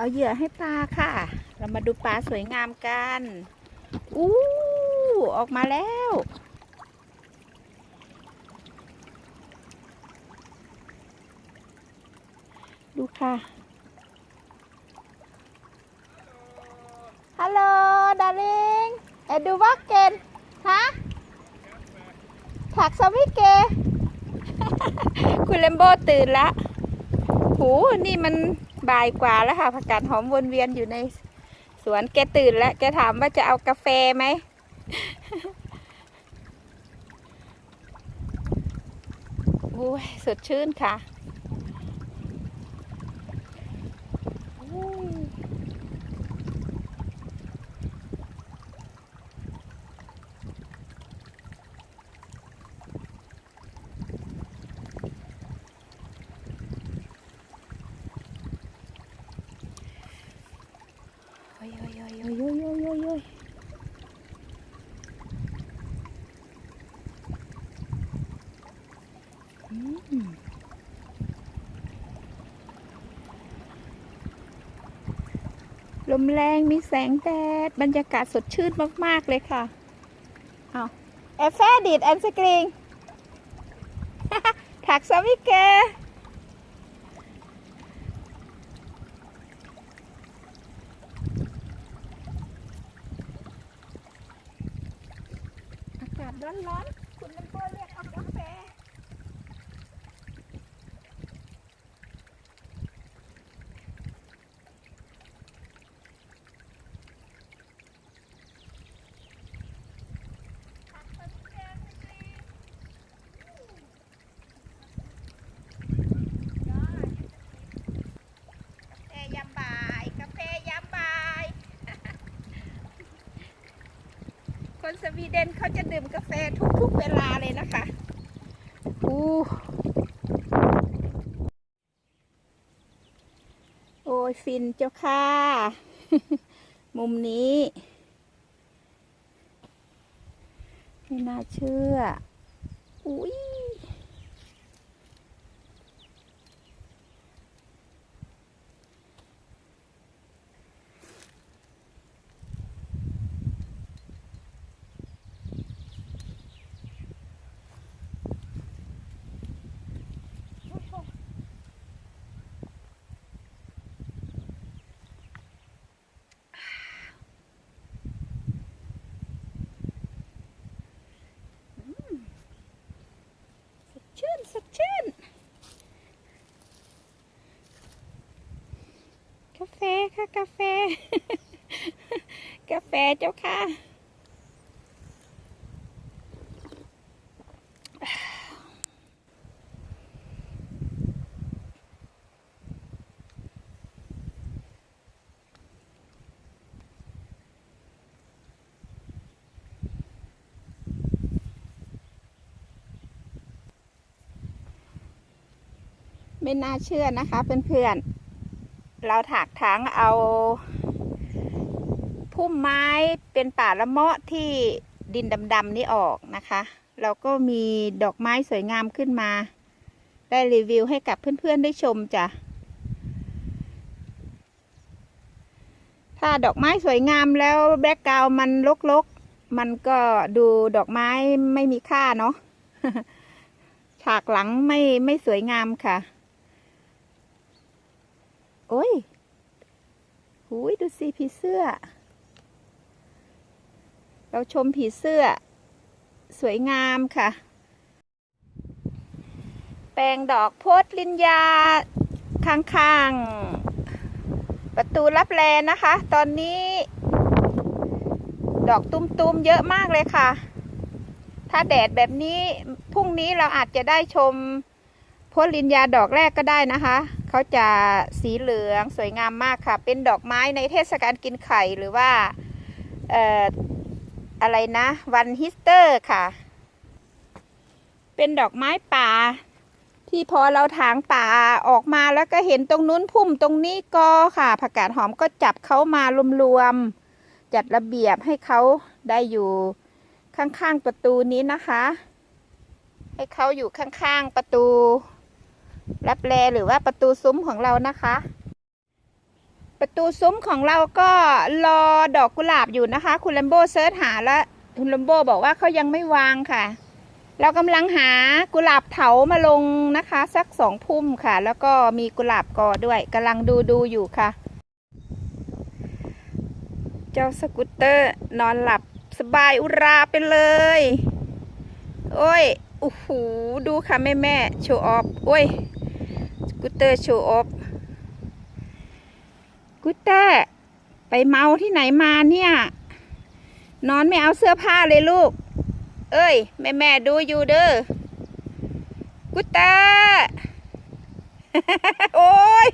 เอาเหยื่อให้ปลาค่ะ เรามาดูปลาสวยงามกัน อู้ออกมาแล้ว ดูค่ะ ฮัลโหลดาริงเอ็ดูวักเกนฮะถักสวิเก คุณเลมโบตื่นละ หู นี่มัน บ่ายกว่าแล้วค่ะผักกาดหอมวนเวียนอยู่ในสวนแกตื่นแล้วแกถามว่าจะเอากาแฟไหมโอ้ยสดชื่นค่ะ ลมแรงมีแสงแดด บรรยากาศสดชื่นมาก ๆ เลยค่ะเอาแอฟแฟดิดแอนสกริงถักสวิเกอากาศร้อนๆ คุณน้ำโป้เรียกเอากาแฟ กาแฟยามบ่าย กาแฟยามบ่าย คนสวีเดนเขาจะดื่มกาแฟทุกๆเวลาเลยนะคะอู้โอ้ยฟินเจ้าค่ะ มุมนี้ไม่น่าเชื่อ อุ้ย สดชื่นสดชื่น กาแฟ ค่ะกาแฟ กาแฟเจ้าค่ะ ไม่น่าเชื่อนะคะเพื่อนๆ เราถากถางเอาพุ่มไม้เป็นป่าละเมาะที่ดินดำๆนี้ออกนะคะเราก็มีดอกไม้สวยงามขึ้นมา ได้รีวิวให้กับเพื่อนๆได้ชมจ้ะ ถ้าดอกไม้สวยงามแล้วแบ็กกราวมันลกๆ มันก็ดูดอกไม้ไม่มีค่าเนาะ ฉากหลังไม่ไม่สวยงามค่ะ โอ้ยหูยดูสิผีเสื้อ เราชมผีเสื้อ สวยงามค่ะ แปลงดอกโพธลินยา ข้างๆ ประตูรับแลนะคะ ตอนนี้ ดอกตุ้มๆ เยอะมากเลยค่ะ ถ้าแดดแบบนี้ พรุ่งนี้เราอาจจะได้ชม พธลินยาดอกแรกก็ได้นะคะ เขาจะสีเหลืองสวยงามมากค่ะ เป็นดอกไม้ในเทศกาลกินไข่หรือว่าอออะไรนะ วันฮิสเตอร์ค่ะ เป็นดอกไม้ป่า ที่พอเราถางป่าออกมาแล้วก็เห็นตรงนู้นพุ่มตรงนี้ก็ค่ะผักกาดหอมก็จับเขามารวมๆจัดระเบียบให้เขาได้อยู่ข้างๆประตูนี้นะคะ ให้เขาอยู่ข้างๆประตู รับแลหรือว่าประตูซุ้มของเรานะคะ ประตูซุ้มของเราก็รอดอกกุหลาบอยู่นะคะ คุณลัมโบเซิร์ชหาแล้วคุณลัมโบบอกว่าเขายังไม่วางค่ะ เรากำลังหากุหลาบเถามาลงนะคะ สักสองพุ่มค่ะ แล้วก็มีกุหลาบกอด้วยกำลังดูดูอยู่ค่ะ เจ้าสกูตเตอร์นอนหลับสบายอุราไปเลย โอ้ยโอ้โหดูค่ะแม่แม่โชว์ออฟโอ้ย กูเตอร์โชว์ออฟกูเตอร์ไปเมาที่ไหนมาเนี่ย นอนไม่เอาเสื้อผ้าเลยลูก เอ้ย แม่แม่ดูอยู่เด้อกูเตอร์โอ้ย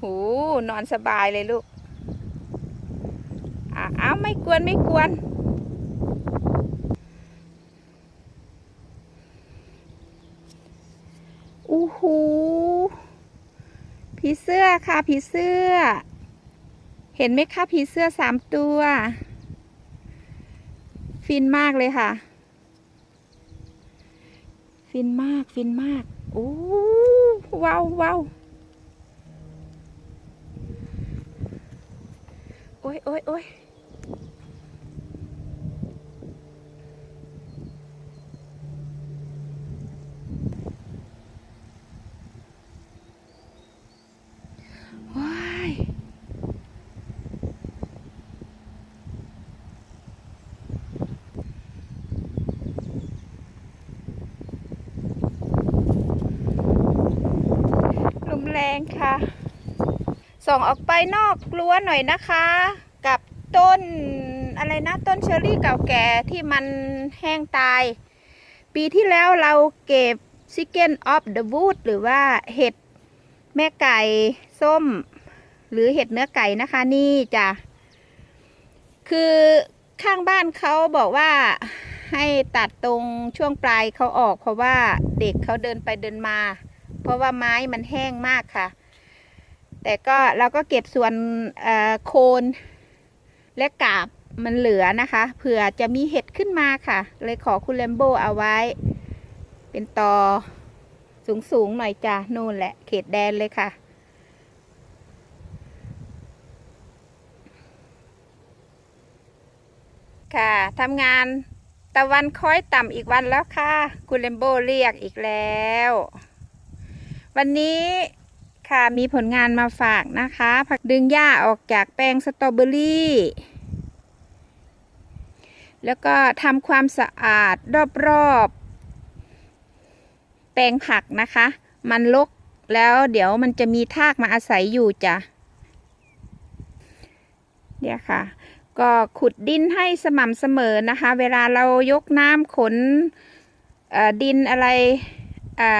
หูนอนสบายเลยลูกอะเอาไม่กวนไม่กวน อู้หูผีเสื้อค่ะผีเสื้อ เห็นไหมคะผีเสื้อสามตัว ฟินมากเลยค่ะ ฟินมากฟินมากโอ้ว้าวว้าวโอ้ยโอ้ยโอ้ยว้ายล คะ ส่องออกไปนอกรั้วหน่อยนะคะ กับต้นอะไรนะต้นเชอรี่เก่าแก่ที่มันแห้งตาย ปีที่แล้วเราเก็บ Chicken of the Wood หรือว่าเห็ดแม่ไก่ส้ม หรือเห็ดเนื้อไก่นะคะนี่จ้ะคือข้างบ้านเขาบอกว่าให้ตัดตรงช่วงปลายเขาออก เพราะว่าเด็กเขาเดินไปเดินมา เพราะว่าไม้มันแห้งมากค่ะ แต่ก็เราก็เก็บส่วนโคนและกาบมันเหลือนะคะเผื่อจะมีเห็ดขึ้นมาค่ะ เลยขอคุณเลมโบเอาไว้ เป็นตอสูงๆหน่อยจ้ะนู่นแหละเขตแดนเลยค่ะ ค่ะทำงานตะวันค้อยต่ำอีกวันแล้วค่ะ คุณเลมโบเรียกอีกแล้ว วันนี้ ค่ะมีผลงานมาฝากนะคะ ผักดึงหญ้าออกจากแปลงสตรอเบอรี่ แล้วก็ทำความสะอาดรอบๆ แปลงผักนะคะ มันลกแล้วเดี๋ยวมันจะมีทากมาอาศัยอยู่จ้ะเนี่ยค่ะ ก็ขุดดินให้สม่ำเสมอนะคะ เวลาเรายกน้ำขนดินอะไร อ่า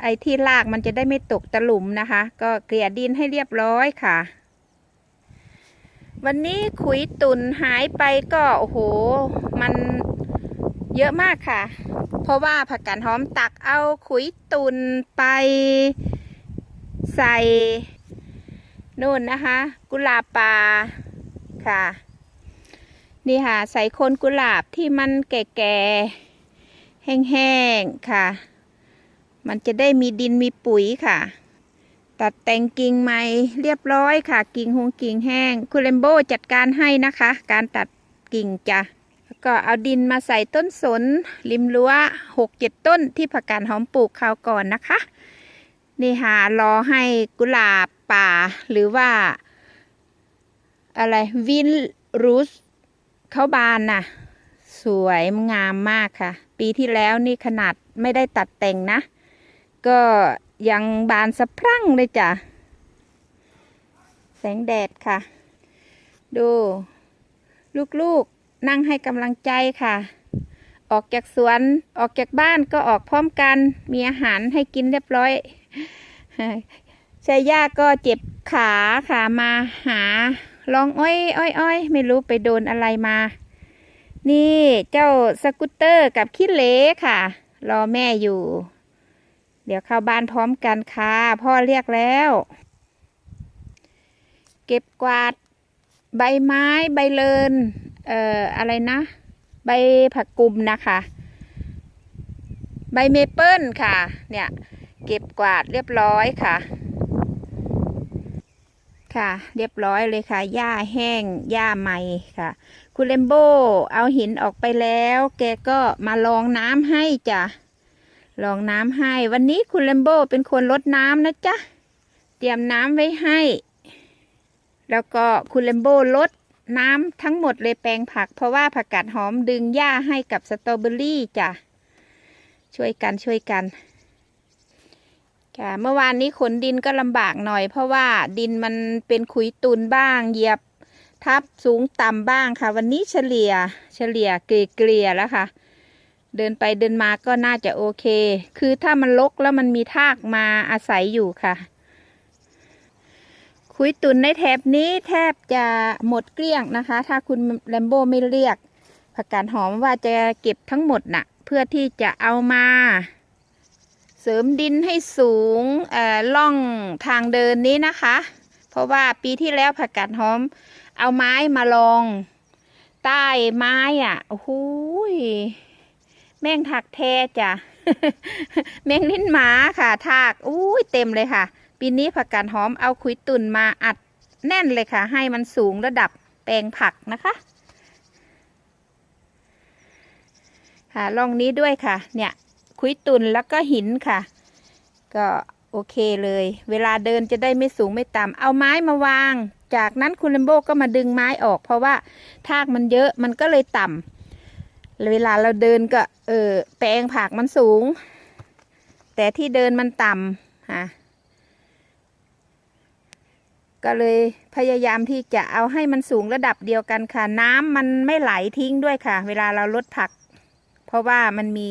ไอ้ที่ลากมันจะได้ไม่ตกตะหลุมนะคะ ก็เกลี่ยดินให้เรียบร้อยค่ะ วันนี้ขุยตุนหายไปก็โอ้โห มันเยอะมากค่ะ เพราะว่าผักกาดหอมตักเอาขุยตุนไปใส่นู่นนะคะ กุหลาบป่าค่ะ นี่ค่ะ ใส่โคนกุหลาบที่มันแก่ๆแห้งๆค่ะ มันจะได้มีดินมีปุ๋ยค่ะ ตัดแต่งกิ่งใหม่เรียบร้อยค่ะ กิ่งหงกิ่งแห้งคุณเลมโบจัดการให้นะคะ การตัดกิ่งจ้ะแล้วก็เอาดินมาใส่ต้นสน ริมรั้วหกเจ็ดต้นที่ผักกาดหอมปลูกคราวก่อนนะคะ นี่ค่ะรอให้กุหลาบป่าหรือว่า อะไรวินรูสเขาบานน่ะ สวยงามมากค่ะ ปีที่แล้วนี่ขนาดไม่ได้ตัดแต่งนะ ก็ยังบานสะพรั่งเลยจ้ะ แสงแดดค่ะ ดู ลูกๆนั่งให้กำลังใจค่ะ ออกจากสวนออกจากบ้านก็ออกพร้อมกัน มีอาหารให้กินเรียบร้อยชายาก็เจ็บขาค่ะมาหาลองอ้อยอ้อยอ้อยไม่รู้ไปโดนอะไรมา นี่เจ้าสกูตเตอร์กับคิดเล็กค่ะ รอแม่อยู่ เดี๋ยวเข้าบ้านพร้อมกันค่ะ พ่อเรียกแล้ว เก็บกวาดใบไม้ใบเลินเอ่ออะไรนะ ใบผักกุมนะคะ ใบเมเปิลค่ะ เนี่ย เก็บกวาดเรียบร้อยค่ะ ค่ะ เรียบร้อยเลยค่ะ หญ้าแห้ง หญ้าใหม่ค่ะ คุณเลมโบเอาหินออกไปแล้ว แกก็มาลองน้ำให้จ้ะ ลองน้ำให้ วันนี้คุณเลมโบเป็นคนลดน้ำนะจ๊ะ เตรียมน้ำไว้ให้ แล้วก็คุณเลมโบลดน้ำทั้งหมดเลยแปลงผัก เพราะว่าผักกาดหอมดึงหญ้าให้กับสตรอเบอรี่จ้ะ ช่วยกันช่วยกันค่ะเมื่อวานนี้ขนดินก็ลำบากหน่อย เพราะว่าดินมันเป็นขุยตุนบ้าง เหยียบทับสูงต่ำบ้างค่ะ วันนี้เฉลี่ยเฉลี่ยเกลี่ยแล้วค่ะ เดินไปเดินมาก็น่าจะโอเค คือถ้ามันลกแล้วมันมีทากมาอาศัยอยู่ค่ะ คุยตุนในแถบนี้แทบจะหมดเกลี้ยงนะคะ ถ้าคุณแลมโบไม่เรียก ผักกาดหอมว่าจะเก็บทั้งหมดน่ะ เพื่อที่จะเอามา เสริมดินให้สูงเอ่อล่องทางเดินนี้นะคะ เพราะว่าปีที่แล้วผักกาดหอม เอาไม้มาลอง ใต้ไม้อะโอ้โหย แมงถักแท้จ้ะแมงลิ้นหมาค่ะ ทากอุ้ยเต็มเลยค่ะ ปีนี้ผักกาดหอมเอาขุยตุ่นมาอัดแน่นเลยค่ะ ให้มันสูงระดับแปลงผักนะคะ ค่ะลองนี้ด้วยค่ะ เนี่ยขุยตุ่นแล้วก็หินค่ะ ก็โอเคเลย เวลาเดินจะได้ไม่สูงไม่ต่ำเอาไม้มาวาง จากนั้นคุณเลมโบก็มาดึงไม้ออก เพราะว่าทากมันเยอะมันก็เลยต่ำ เวลาเราเดินก็เออแปลงผักมันสูง แต่ที่เดินมันต่ำค่ะก็เลยพยายามที่จะเอาให้มันสูงระดับเดียวกันค่ะ น้ำมันไม่ไหลทิ้งด้วยค่ะ เวลาเราลดผัก เพราะว่ามันมี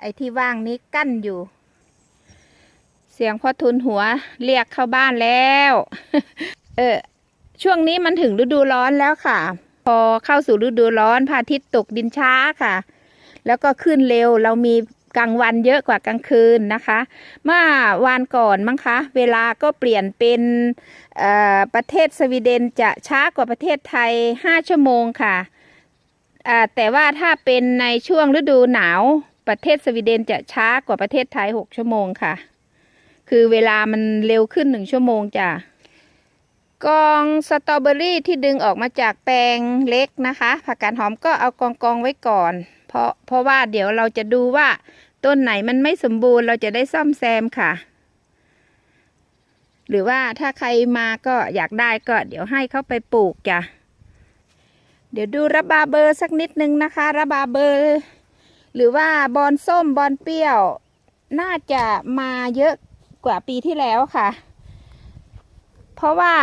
ไอ้ที่ว่างนี้กั้นอยู่ เสียงพ่อทุนหัวเรียกเข้าบ้านแล้ว เออช่วงนี้มันถึงฤดูร้อนแล้วค่ะ พอเข้าสู่ฤดูร้อนพระอาทิตย์ตกดินช้าค่ะ แล้วก็ขึ้นเร็วเรามีกลางวันเยอะกว่ากลางคืนนะคะ เมื่อวานก่อนมั้งคะ เวลาก็เปลี่ยนเป็นประเทศสวีเดนจะช้ากว่าประเทศไทย 5 ชั่วโมงค่ะ แต่ว่าถ้าเป็นในช่วงฤดูหนาวประเทศสวีเดนจะช้ากว่าประเทศไทย 6 ชั่วโมงค่ะ คือเวลามันเร็วขึ้นหนึ่งชั่วโมงจ้ะ กองสตรอเบอรี่ที่ดึงออกมาจากแปลงเล็กนะคะ ผักกาดหอมก็เอากองกองไว้ก่อน เพราะเพราะว่าเดี๋ยวเราจะดูว่าต้นไหนมันไม่สมบูรณ์เราจะได้ซ่อมแซมค่ะ หรือว่าถ้าใครมาก็อยากได้ก็เดี๋ยวให้เขาไปปลูกจ้ะเดี๋ยวดูระบาเบอร์สักนิดนึงนะคะระบาเบอร์ หรือว่าบอนส้มบอนเปรี้ยว น่าจะมาเยอะกว่าปีที่แล้วค่ะ เพราะว่า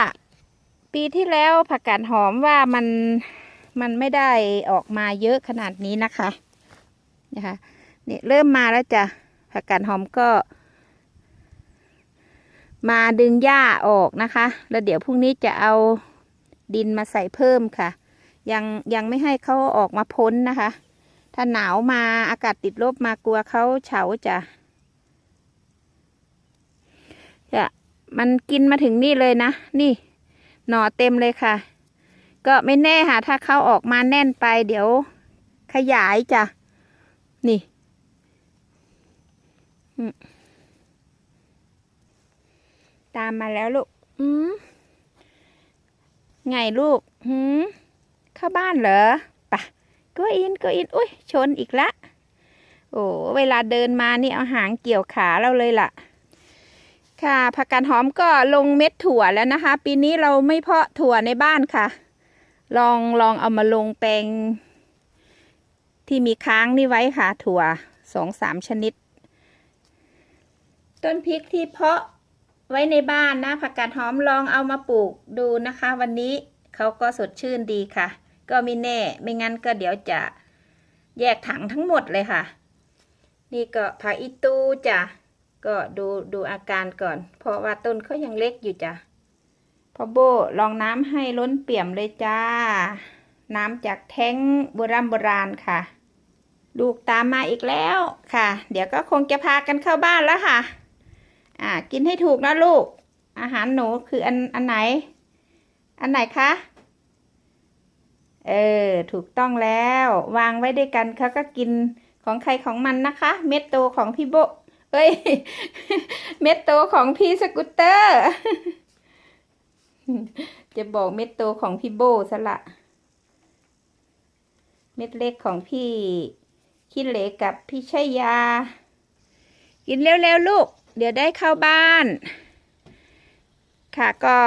ปีที่แล้วผักกาดหอมว่ามันมันไม่ได้ออกมาเยอะขนาดนี้นะคะนะคะเนี่ยเริ่มมาแล้วจ้ะผักกาดหอมก็ มาดึงหญ้าออกนะคะ แล้วเดี๋ยวพรุ่งนี้จะเอาดินมาใส่เพิ่มค่ะ ยังยังไม่ให้เขาออกมาพ้นนะคะ ถ้าหนาวมาอากาศติดลบมากลัวเขาเฉาจ้ะจะมันกินมาถึงนี่เลยนะ นี่ หน่อเต็มเลยค่ะ ก็ไม่แน่ค่ะ ถ้าเขาออกมาแน่นไป เดี๋ยวขยายจ้ะ นี่ตามมาแล้วลูก อืมไงลูกหืมเข้าบ้านเหรอปะก็อินก็อิน อุ้ยชนอีกละ โอ้ เวลาเดินมานี่เอาหางเกี่ยวขาเราเลยล่ะ ค่ะผักกาดหอมก็ลงเม็ดถั่วแล้วนะคะ ปีนี้เราไม่เพาะถั่วในบ้านค่ะ ลองลองเอามาลงแปลง ที่มีค้างนี่ไว้ค่ะ ถั่วสองสามชนิด ต้นพริกที่เพาะไว้ในบ้านนะผักกาดหอมลองเอามาปลูกดูนะคะ วันนี้เขาก็สดชื่นดีค่ะ ก็ไม่แน่ไม่งั้นก็เดี๋ยวจะแยกถังทั้งหมดเลยค่ะ นี่ก็ผักอีตูจ้ะ ก็ดูดูอาการก่อน เพราะว่าต้นเขายังเล็กอยู่จ้ะพ่อโบลองน้ำให้ล้นเปี่ยมเลยจ้า น้ำจากแท้งโบราณโบราณค่ะ ลูกตามมาอีกแล้วค่ะ เดี๋ยวก็คงจะพากันเข้าบ้านแล้วค่ะ อ่า กินให้ถูกนะลูก อาหารหนูคืออันอันไหน อันไหนคะเออ ถูกต้องแล้ว วางไว้ด้วยกันเขาก็กินของใครของมันนะคะ เม็ดโตของพี่โบ เอ้ย เม็ดโตของพี่สกูตเตอร์ จะบอกเม็ดโตของพี่โบซะละ เม็ดเล็กของพี่ขี้เหล็กกับพี่ชัยยา กินเร็วๆลูก เดี๋ยวได้เข้าบ้าน ค่ะก็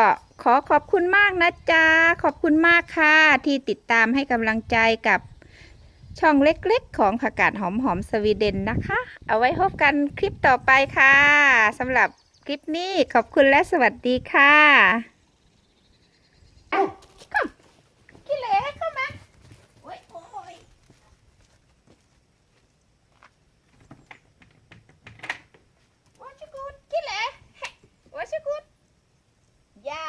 ขอขอบคุณมากนะจ๊ะ ขอบคุณมากค่ะ ที่ติดตามให้กำลังใจกับ ช่องเล็กๆ ของผักกาดหอมหอมสวีเดนนะคะ เอาไว้พบกันคลิปต่อไปค่ะสำหรับคลิปนี้ขอบคุณและสวัสดีค่ะกิเลสเข้ามาโอ้าชิกุดกิเลสว่าชิกุดยา